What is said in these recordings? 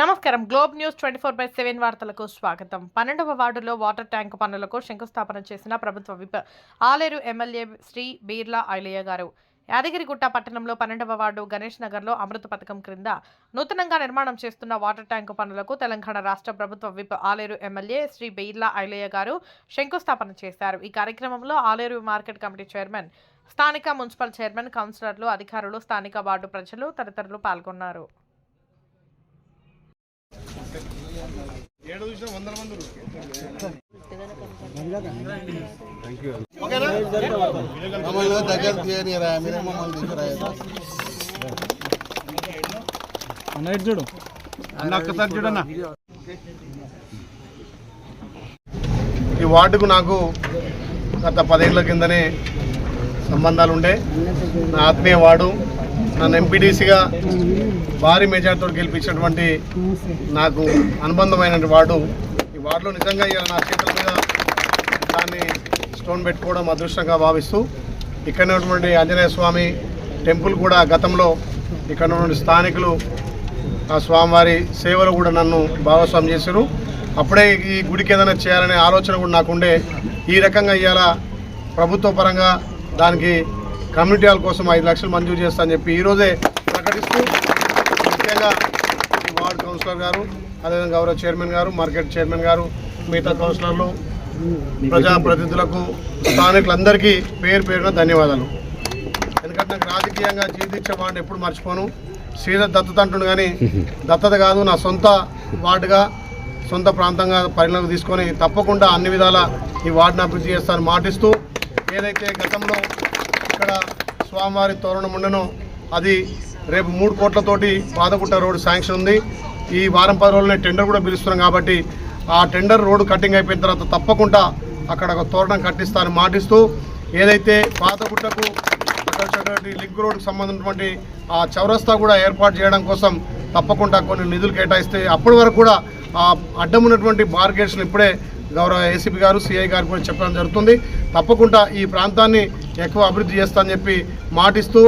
నమస్కారం. Globe News twenty four by seven వార్తలకు స్వాగతం. పన్నెండవ వార్డులో వాటర్ ట్యాంక్ పనులకు శంకుస్థాపన చేసిన ప్రభుత్వ విప్ ఆలేరు ఎమ్మెల్యే శ్రీ బీర్లా ఐలయ్య గారు. యాదగిరిగుట్ట పట్టణంలో పన్నెండవ వార్డు గణేష్ నగర్లో అమృత పథకం క్రింద నూతనంగా నిర్మాణం చేస్తున్న వాటర్ ట్యాంకు పనులకు తెలంగాణ రాష్ట్ర ప్రభుత్వ విప్ ఆలేరు ఎమ్మెల్యే శ్రీ బెయిర్లా ఐలయ్య గారు శంకుస్థాపన చేశారు. ఈ కార్యక్రమంలో ఆలేరు మార్కెట్ కమిటీ చైర్మన్ స్థానిక మున్సిపల్ చైర్మన్ కౌన్సిలర్లు అధికారులు స్థానిక వార్డు ప్రజలు తదితరులు పాల్గొన్నారు. ఏడు వందల మంది మమ్మల్ని దగ్గర తీయనిరా మీరే మమ్మల్ని తీసుకురా అన్న ఒక్కసారి చూడన్న ఈ వార్డుకు నాకు గత పదేళ్ళ కిందనే సంబంధాలు ఉండే. నా ఆత్మీయవాడు నన్ను ఎంపీడీసీగా భారీ మెజార్టీతో గెలిపించినటువంటి నాకు అనుబంధమైన వార్డు ఈ వార్డులో నిజంగా ఇలా నా చేతుల మీద దాన్ని స్టోన్ పెట్టుకోవడం అదృష్టంగా భావిస్తూ ఇక్కడ ఉన్నటువంటి ఆంజనేయ స్వామి టెంపుల్ కూడా గతంలో ఇక్కడ ఉన్నటువంటి స్థానికులు ఆ స్వామివారి సేవలు కూడా నన్ను భాగస్వామి చేశారు. అప్పుడే ఈ గుడికి ఏదైనా చేయాలనే ఆలోచన కూడా నాకుండే. ఈ రకంగా ఇవాళ ప్రభుత్వ పరంగా దానికి కమ్యూనిటీ హాల్ కోసం ఐదు లక్షలు మంజూరు చేస్తా అని చెప్పి ఈరోజే ప్రకటిస్తూ ముఖ్యంగా వార్డు కౌన్సిలర్ గారు అదేవిధంగా గౌరవ చైర్మన్ గారు మార్కెట్ చైర్మన్ గారు మిగతా కౌన్సిలర్లు ప్రజాప్రతినిధులకు స్థానికులందరికీ పేరు పేరున ధన్యవాదాలు. ఎందుకంటే నాకు రాజకీయంగా జీవితించే వాడిని ఎప్పుడు మర్చిపోను. శ్రీధర్ దత్తత అంటుండు కానీ దత్తత కాదు నా సొంత వార్డుగా సొంత ప్రాంతంగా పరిణామం తీసుకొని తప్పకుండా అన్ని విధాల ఈ వార్డును అభివృద్ధి చేస్తానని మాటిస్తూ ఏదైతే గతంలో ఇక్కడ స్వామివారి తోరణం ఉండనో అది రేపు మూడు కోట్లతోటి పాదగుట్ట రోడ్డు శాంక్షన్ ఉంది. ఈ వారం పది రోజులనే టెండర్ కూడా పిలుస్తున్నాం కాబట్టి ఆ టెండర్ రోడ్డు కటింగ్ అయిపోయిన తర్వాత తప్పకుండా అక్కడ ఒక తోరణం కట్టిస్తానని మాటిస్తూ ఏదైతే పాతగుట్టకు అక్కడ లింక్ రోడ్కు సంబంధించినటువంటి ఆ చౌరస్తా కూడా ఏర్పాటు చేయడం కోసం తప్పకుండా కొన్ని నిధులు కేటాయిస్తే అప్పటి వరకు కూడా ఆ అడ్డం ఉన్నటువంటి బార్గేట్స్ని ఇప్పుడే గౌరవ ఏసీపీ గారు సిఐ గారు కూడా చెప్పడం జరుగుతుంది. తప్పకుండా ఈ ప్రాంతాన్ని ఎక్కువ అభివృద్ధి చేస్తానని చెప్పి మాటిస్తూ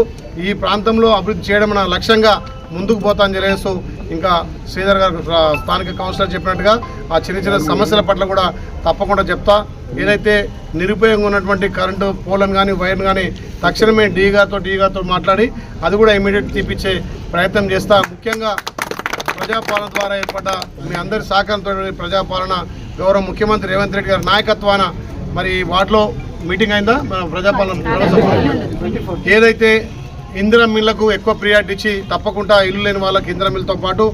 ఈ ప్రాంతంలో అభివృద్ధి చేయడం నా లక్ష్యంగా ముందుకు పోతాను తెలియజేస్తూ ఇంకా శ్రీధర్ గారు స్థానిక కౌన్సిలర్ చెప్పినట్టుగా ఆ చిన్న చిన్న సమస్యల పట్ల కూడా తప్పకుండా చెప్తా. ఏదైతే నిరుపయోగంగా ఉన్నటువంటి కరెంటు పోలను కానీ వైర్ను కానీ తక్షణమే డీ గారితో డీ గారితో మాట్లాడి అది కూడా ఇమీడియట్ తీపిచ్చే ప్రయత్నం చేస్తా. ముఖ్యంగా ప్రజాపాలన ద్వారా ఏర్పడ్డ మీ అందరి సహకారంతో ప్రజాపాలన గౌరవ ముఖ్యమంత్రి రేవంత్ రెడ్డి గారి నాయకత్వాన మరి వాటిలో మీటింగ్ అయిందా? మన ప్రజాపాలన ఏదైతే ఇందిరం మిల్లకు ఎక్కువ ప్రియారిటీ ఇచ్చి తప్పకుండా ఇల్లు లేని వాళ్ళకి ఇందిరం మిల్తో పాటు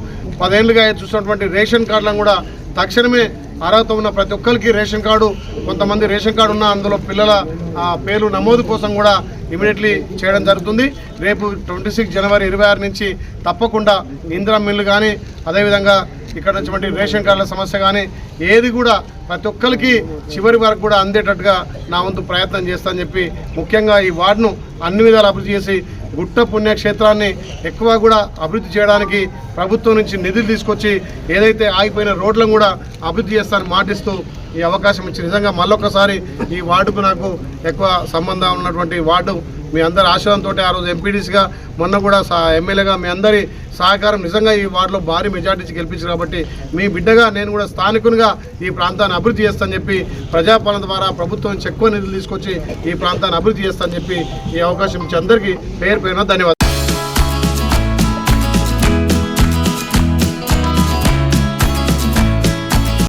పదేళ్ళుగా చూసినటువంటి రేషన్ కార్డులను కూడా తక్షణమే అర్హత ఉన్న ప్రతి ఒక్కరికి రేషన్ కార్డు కొంతమంది రేషన్ కార్డు ఉన్న అందులో పిల్లల ఆ, పేర్లు నమోదు కోసం కూడా ఇమీడియట్లీ చేయడం జరుగుతుంది. రేపు ట్వంటీ సిక్స్ జనవరి ఇరవై ఆరు నుంచి తప్పకుండా ఇందిరా మిల్లు కానీ అదేవిధంగా ఇక్కడ ఉన్నటువంటి రేషన్ కార్డుల సమస్య కానీ ఏది కూడా ప్రతి ఒక్కరికి చివరి వరకు కూడా అందేటట్టుగా నా వంతు ప్రయత్నం చేస్తానని చెప్పి ముఖ్యంగా ఈ వార్డును అన్ని విధాలు అభివృద్ధి చేసి గుట్ట పుణ్యక్షేత్రాన్ని ఎక్కువ కూడా అభివృద్ధి చేయడానికి ప్రభుత్వం నుంచి నిధులు తీసుకొచ్చి ఏదైతే ఆగిపోయిన రోడ్లను కూడా అభివృద్ధి చేస్తానని మాటిస్తూ ఈ అవకాశం ఇచ్చి నిజంగా మళ్ళొకసారి ఈ వార్డుకు నాకు ఎక్కువ సంబంధం ఉన్నటువంటి వార్డు మీ అందరి ఆశీర్వాదంతో ఆ రోజు ఎంపీడీసీగా మొన్న కూడా ఎమ్మెల్యేగా మీ అందరి సహకారం నిజంగా ఈ వార్డులో భారీ మెజార్టీ గెలిపించారు కాబట్టి మీ బిడ్డగా నేను కూడా స్థానికునిగా ఈ ప్రాంతాన్ని అభివృద్ధి చేస్తానని చెప్పి ప్రజాపాలన ద్వారా ప్రభుత్వం చెక్కువ ఎక్కువ నిధులు తీసుకొచ్చి ఈ ప్రాంతాన్ని అభివృద్ధి చేస్తానని చెప్పి ఈ అవకాశం ఇచ్చి అందరికీ పేరు పేరున ధన్యవాదాలు.